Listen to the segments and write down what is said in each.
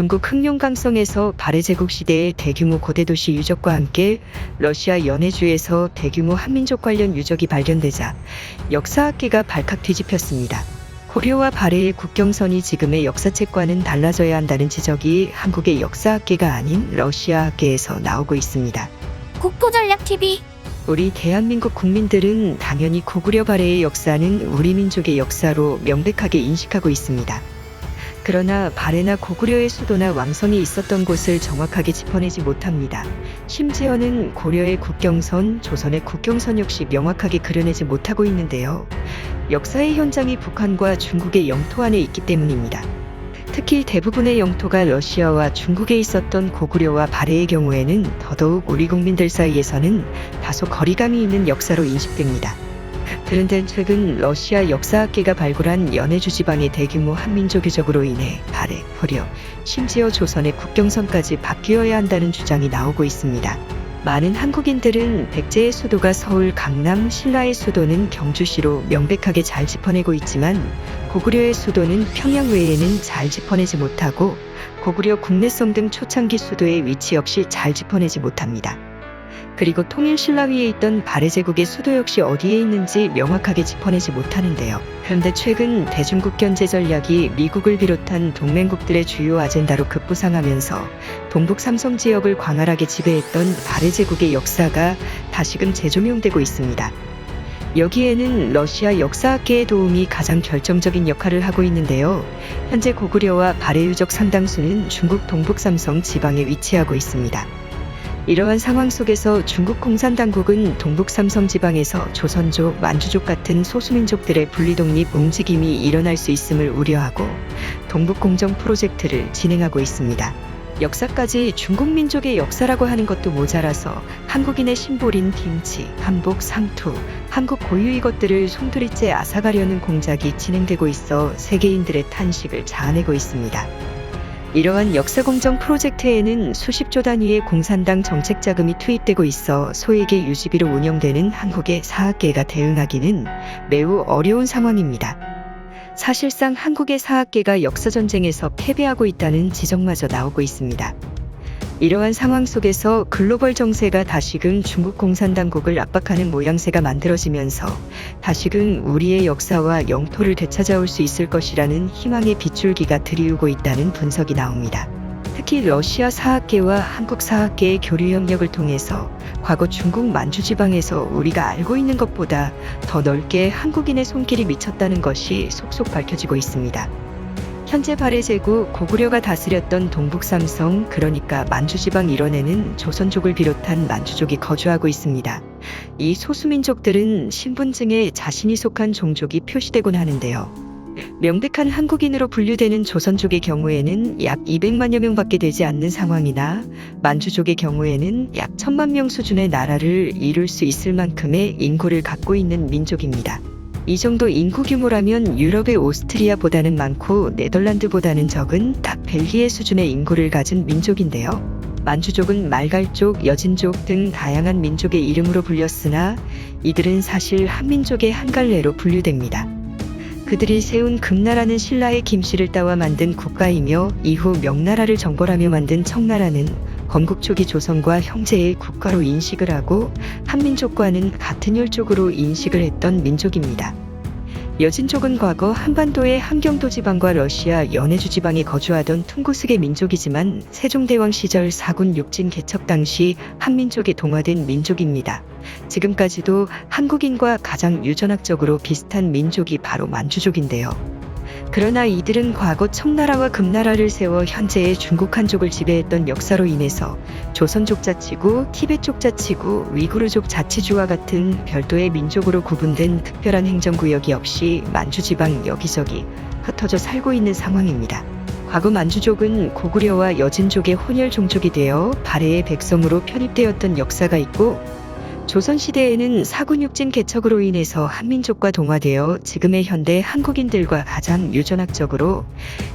중국 흑룡강성에서 발해 제국 시대의 대규모 고대 도시 유적과 함께 러시아 연해주에서 대규모 한민족 관련 유적이 발견되자 역사학계가 발칵 뒤집혔습니다. 고려와 발해의 국경선이 지금의 역사책과는 달라져야 한다는 지적이 한국의 역사학계가 아닌 러시아학계에서 나오고 있습니다. 국토전략TV 우리 대한민국 국민들은 당연히 고구려 발해의 역사는 우리 민족의 역사로 명백하게 인식하고 있습니다. 그러나 발해나 고구려의 수도나 왕성이 있었던 곳을 정확하게 짚어내지 못합니다. 심지어는 고려의 국경선, 조선의 국경선 역시 명확하게 그려내지 못하고 있는데요. 역사의 현장이 북한과 중국의 영토 안에 있기 때문입니다. 특히 대부분의 영토가 러시아와 중국에 있었던 고구려와 발해의 경우에는 더더욱 우리 국민들 사이에서는 다소 거리감이 있는 역사로 인식됩니다. 그런데 최근 러시아 역사학계가 발굴한 연해주 지방의 대규모 한민족 유적으로 인해 발해, 고려, 심지어 조선의 국경선까지 바뀌어야 한다는 주장이 나오고 있습니다. 많은 한국인들은 백제의 수도가 서울, 강남, 신라의 수도는 경주시로 명백하게 잘 짚어내고 있지만 고구려의 수도는 평양 외에는 잘 짚어내지 못하고 고구려 국내성 등 초창기 수도의 위치 역시 잘 짚어내지 못합니다. 그리고 통일 신라위에 있던 발해 제국의 수도 역시 어디에 있는지 명확하게 짚어내지 못하는데요. 그런데 최근 대중국 견제 전략이 미국을 비롯한 동맹국들의 주요 아젠다로 급부상하면서 동북 삼성 지역을 광활하게 지배했던 발해 제국의 역사가 다시금 재조명되고 있습니다. 여기에는 러시아 역사학계의 도움이 가장 결정적인 역할을 하고 있는데요. 현재 고구려와 발해 유적 상당수는 중국 동북 삼성 지방에 위치하고 있습니다. 이러한 상황 속에서 중국 공산당국은 동북 삼성 지방에서 조선족, 만주족 같은 소수민족들의 분리독립 움직임이 일어날 수 있음을 우려하고 동북 공정 프로젝트를 진행하고 있습니다. 역사까지 중국 민족의 역사라고 하는 것도 모자라서 한국인의 심볼인 김치, 한복, 상투, 한국 고유의 것들을 송두리째 앗아가려는 공작이 진행되고 있어 세계인들의 탄식을 자아내고 있습니다. 이러한 역사공정 프로젝트에는 수십조 단위의 공산당 정책 자금이 투입되고 있어 소액의 유지비로 운영되는 한국의 사학계가 대응하기는 매우 어려운 상황입니다. 사실상 한국의 사학계가 역사전쟁에서 패배하고 있다는 지적마저 나오고 있습니다. 이러한 상황 속에서 글로벌 정세가 다시금 중국 공산당국을 압박하는 모양새가 만들어지면서 다시금 우리의 역사와 영토를 되찾아올 수 있을 것이라는 희망의 빗줄기가 드리우고 있다는 분석이 나옵니다. 특히 러시아 사학계와 한국 사학계의 교류 협력을 통해서 과거 중국 만주 지방에서 우리가 알고 있는 것보다 더 넓게 한국인의 손길이 미쳤다는 것이 속속 밝혀지고 있습니다. 현재 발해 제국 고구려가 다스렸던 동북 삼성 그러니까 만주 지방 일원에는 조선족을 비롯한 만주족이 거주하고 있습니다. 이 소수민족들은 신분증에 자신이 속한 종족이 표시되곤 하는데요. 명백한 한국인으로 분류되는 조선족의 경우에는 약 200만여 명밖에 되지 않는 상황이나 만주족의 경우에는 약 1000만 명 수준의 나라를 이룰 수 있을 만큼의 인구를 갖고 있는 민족입니다. 이 정도 인구 규모라면 유럽의 오스트리아보다는 많고 네덜란드보다는 적은 딱 벨기에 수준의 인구를 가진 민족인데요. 만주족은 말갈족, 여진족 등 다양한 민족의 이름으로 불렸으나 이들은 사실 한민족의 한 갈래로 분류됩니다. 그들이 세운 금나라는 신라의 김씨를 따와 만든 국가이며 이후 명나라를 정벌하며 만든 청나라는 건국 초기 조선과 형제의 국가로 인식을 하고 한민족과는 같은 혈족으로 인식을 했던 민족입니다. 여진족은 과거 한반도의 함경도 지방과 러시아 연해주 지방에 거주하던 퉁구스계 민족이지만 세종대왕 시절 사군 육진 개척 당시 한민족에 동화된 민족입니다. 지금까지도 한국인과 가장 유전학적으로 비슷한 민족이 바로 만주족인데요. 그러나 이들은 과거 청나라와 금나라를 세워 현재의 중국 한족을 지배했던 역사로 인해서 조선족 자치구, 티베족 자치구, 위구르족 자치주와 같은 별도의 민족으로 구분된 특별한 행정구역이 없이 만주지방 여기저기 흩어져 살고 있는 상황입니다. 과거 만주족은 고구려와 여진족의 혼혈 종족이 되어 발해의 백성으로 편입되었던 역사가 있고 조선시대에는 사군육진 개척으로 인해서 한민족과 동화되어 지금의 현대 한국인들과 가장 유전학적으로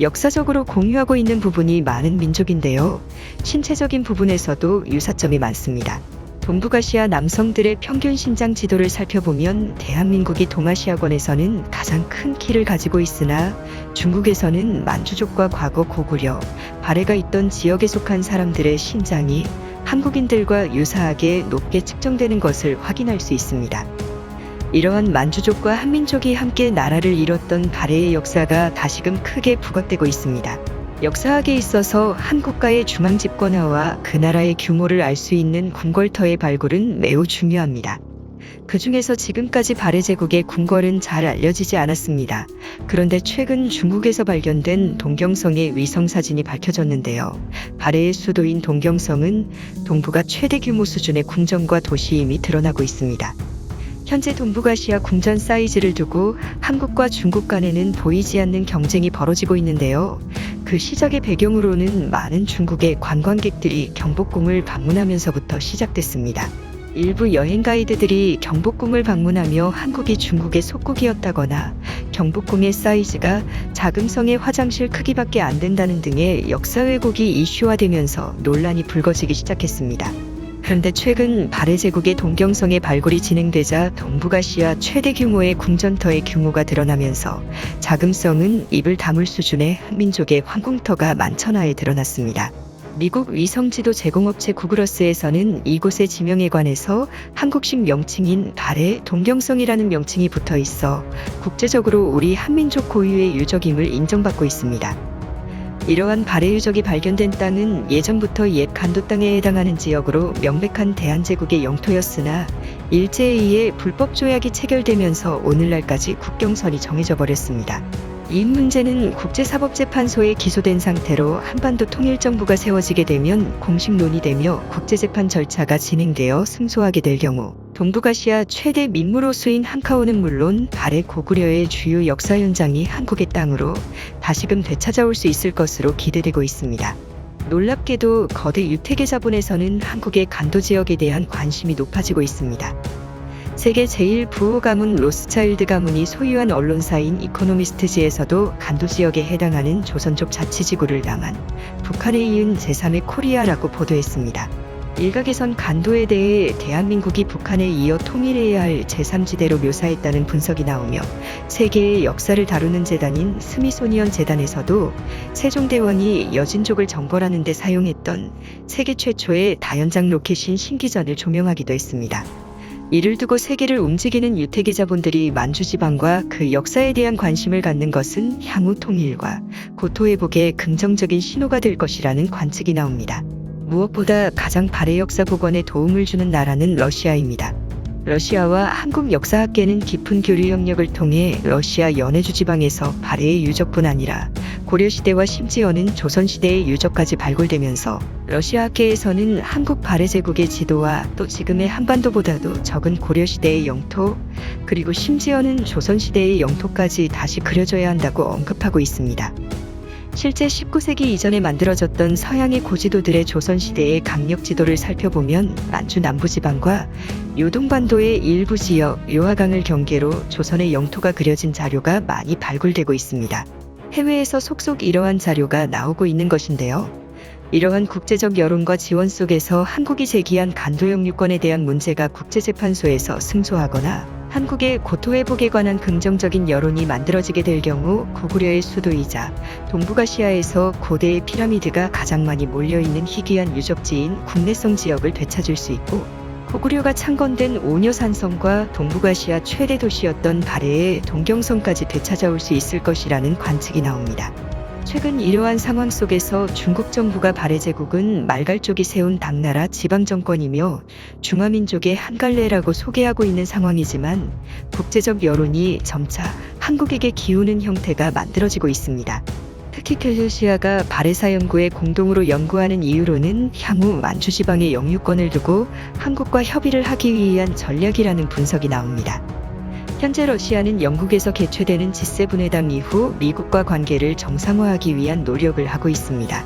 역사적으로 공유하고 있는 부분이 많은 민족인데요. 신체적인 부분에서도 유사점이 많습니다. 동북아시아 남성들의 평균 신장 지도를 살펴보면 대한민국이 동아시아권에서는 가장 큰 키를 가지고 있으나 중국에서는 만주족과 과거 고구려, 발해가 있던 지역에 속한 사람들의 신장이 한국인들과 유사하게 높게 측정되는 것을 확인할 수 있습니다. 이러한 만주족과 한민족이 함께 나라를 이뤘던 발해의 역사가 다시금 크게 부각되고 있습니다. 역사학에 있어서 한 국가의 중앙 집권화와 그 나라의 규모를 알 수 있는 궁궐터의 발굴은 매우 중요합니다. 그 중에서 지금까지 발해 제국의 궁궐은 잘 알려지지 않았습니다. 그런데 최근 중국에서 발견된 동경성의 위성 사진이 밝혀졌는데요. 발해의 수도인 동경성은 동북아 최대 규모 수준의 궁전과 도시임이 드러나고 있습니다. 현재 동북아시아 궁전 사이즈를 두고 한국과 중국 간에는 보이지 않는 경쟁이 벌어지고 있는데요. 그 시작의 배경으로는 많은 중국의 관광객들이 경복궁을 방문하면서부터 시작됐습니다. 일부 여행 가이드들이 경복궁을 방문하며 한국이 중국의 속국이었다거나 경복궁의 사이즈가 자금성의 화장실 크기밖에 안 된다는 등의 역사 왜곡이 이슈화되면서 논란이 불거지기 시작했습니다. 그런데 최근 발해 제국의 동경성의 발굴이 진행되자 동북아시아 최대 규모의 궁전터의 규모가 드러나면서 자금성은 입을 다물 수준의 한민족의 황궁터가 만천하에 드러났습니다. 미국 위성지도 제공업체 구글어스에서는 이곳의 지명에 관해서 한국식 명칭인 발해 동경성이라는 명칭이 붙어 있어 국제적으로 우리 한민족 고유의 유적임을 인정받고 있습니다. 이러한 발해 유적이 발견된 땅은 예전부터 옛 간도 땅에 해당하는 지역으로 명백한 대한제국의 영토였으나 일제에 의해 불법 조약이 체결되면서 오늘날까지 국경선이 정해져 버렸습니다. 이 문제는 국제사법재판소에 기소된 상태로 한반도 통일정부가 세워지게 되면 공식 논의되며 국제재판 절차가 진행되어 승소하게 될 경우 동북아시아 최대 민물호수인 한카오는 물론 발해 고구려의 주요 역사 현장이 한국의 땅으로 다시금 되찾아올 수 있을 것으로 기대되고 있습니다. 놀랍게도 거대 유태계 자본에서는 한국의 간도 지역에 대한 관심이 높아지고 있습니다. 세계 제일 부호 가문 로스차일드 가문이 소유한 언론사인 이코노미스트지에서도 간도 지역에 해당하는 조선족 자치지구를 당한 북한에 이은 제3의 코리아라고 보도했습니다. 일각에선 간도에 대해 대한민국이 북한에 이어 통일해야 할 제3지대로 묘사했다는 분석이 나오며 세계의 역사를 다루는 재단인 스미소니언 재단에서도 세종대왕이 여진족을 정벌하는 데 사용했던 세계 최초의 다연장 로켓인 신기전을 조명하기도 했습니다. 이를 두고 세계를 움직이는 유태계 자본들이 만주 지방과 그 역사에 대한 관심을 갖는 것은 향후 통일과 고토 회복에 긍정적인 신호가 될 것이라는 관측이 나옵니다. 무엇보다 가장 발해 역사 복원에 도움을 주는 나라는 러시아입니다. 러시아와 한국 역사학계는 깊은 교류 협력을 통해 러시아 연해주 지방에서 발해의 유적뿐 아니라 고려시대와 심지어는 조선시대의 유적까지 발굴되면서 러시아 학계에서는 한국 발해 제국의 지도와 또 지금의 한반도보다도 적은 고려시대의 영토 그리고 심지어는 조선시대의 영토까지 다시 그려져야 한다고 언급하고 있습니다. 실제 19세기 이전에 만들어졌던 서양의 고지도들의 조선시대의 강력 지도를 살펴보면 만주 남부지방과 요동반도의 일부 지역 요하강을 경계로 조선의 영토가 그려진 자료가 많이 발굴되고 있습니다. 해외에서 속속 이러한 자료가 나오고 있는 것인데요. 이러한 국제적 여론과 지원 속에서 한국이 제기한 간도 영 유권에 대한 문제가 국제재판소에서 승소하거나 한국의 고토 회복에 관한 긍정적인 여론이 만들어지게 될 경우 고구려의 수도이자 동북아시아에서 고대의 피라미드가 가장 많이 몰려있는 희귀한 유적지인 국내성 지역을 되찾을 수 있고 고구려가 창건된 오녀산성과 동북아시아 최대 도시였던 발해의 동경성까지 되찾아올 수 있을 것이라는 관측이 나옵니다. 최근 이러한 상황 속에서 중국 정부가 발해 제국은 말갈족이 세운 당나라 지방 정권이며 중화민족의 한 갈래라고 소개하고 있는 상황이지만 국제적 여론이 점차 한국에게 기우는 형태가 만들어지고 있습니다. 캘시아가 발해사 연구에 공동으로 연구하는 이유로는 향후 만주 지방의 영유권을 두고 한국과 협의를 하기 위한 전략이라는 분석이 나옵니다. 현재 러시아는 영국에서 개최되는 G7 회담 이후 미국과 관계를 정상화하기 위한 노력을 하고 있습니다.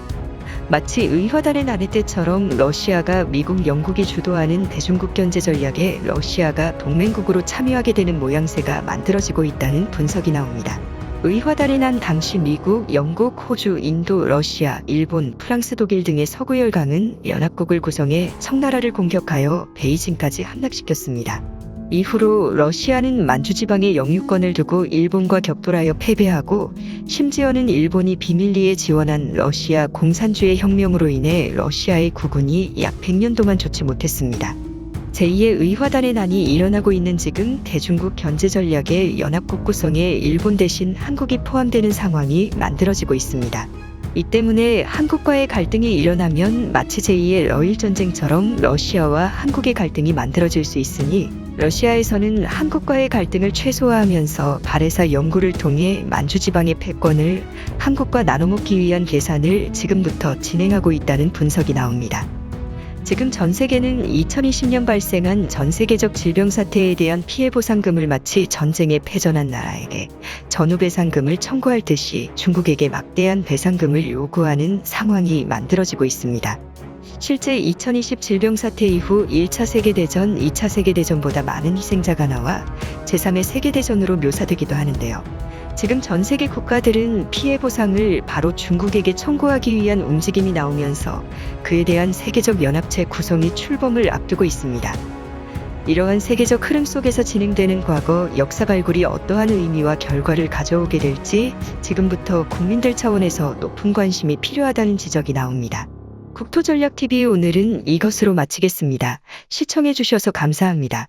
마치 의화단의 나를 때처럼 러시아가 미국, 영국이 주도하는 대중국 견제 전략에 러시아가 동맹국으로 참여하게 되는 모양새가 만들어지고 있다는 분석이 나옵니다. 의화단이 난 당시 미국, 영국, 호주, 인도, 러시아, 일본, 프랑스, 독일 등의 서구 열강은 연합국을 구성해 청나라를 공격하여 베이징까지 함락시켰습니다. 이후로 러시아는 만주 지방에 영유권을 두고 일본과 격돌하여 패배하고 심지어는 일본이 비밀리에 지원한 러시아 공산주의 혁명으로 인해 러시아의 국군이 약 100년 동안 좋지 못했습니다. 제2의 의화단의 난이 일어나고 있는 지금 대중국 견제 전략의 연합국 구성에 일본 대신 한국이 포함되는 상황이 만들어지고 있습니다. 이 때문에 한국과의 갈등이 일어나면 마치 제2의 러일 전쟁처럼 러시아와 한국의 갈등이 만들어질 수 있으니 러시아에서는 한국과의 갈등을 최소화하면서 발해사 연구를 통해 만주 지방의 패권을 한국과 나눠먹기 위한 계산을 지금부터 진행하고 있다는 분석이 나옵니다. 지금 전 세계는 2020년 발생한 전 세계적 질병 사태에 대한 피해 보상금을 마치 전쟁에 패전한 나라에게 전후 배상금을 청구할 듯이 중국에게 막대한 배상금을 요구하는 상황이 만들어지고 있습니다. 실제 2020 질병 사태 이후 1차 세계대전, 2차 세계대전보다 많은 희생자가 나와 제3의 세계대전으로 묘사되기도 하는데요. 지금 전 세계 국가들은 피해 보상을 바로 중국에게 청구하기 위한 움직임이 나오면서 그에 대한 세계적 연합체 구성이 출범을 앞두고 있습니다. 이러한 세계적 흐름 속에서 진행되는 과거 역사 발굴이 어떠한 의미와 결과를 가져오게 될지 지금부터 국민들 차원에서 높은 관심이 필요하다는 지적이 나옵니다. 국토전략TV 오늘은 이것으로 마치겠습니다. 시청해주셔서 감사합니다.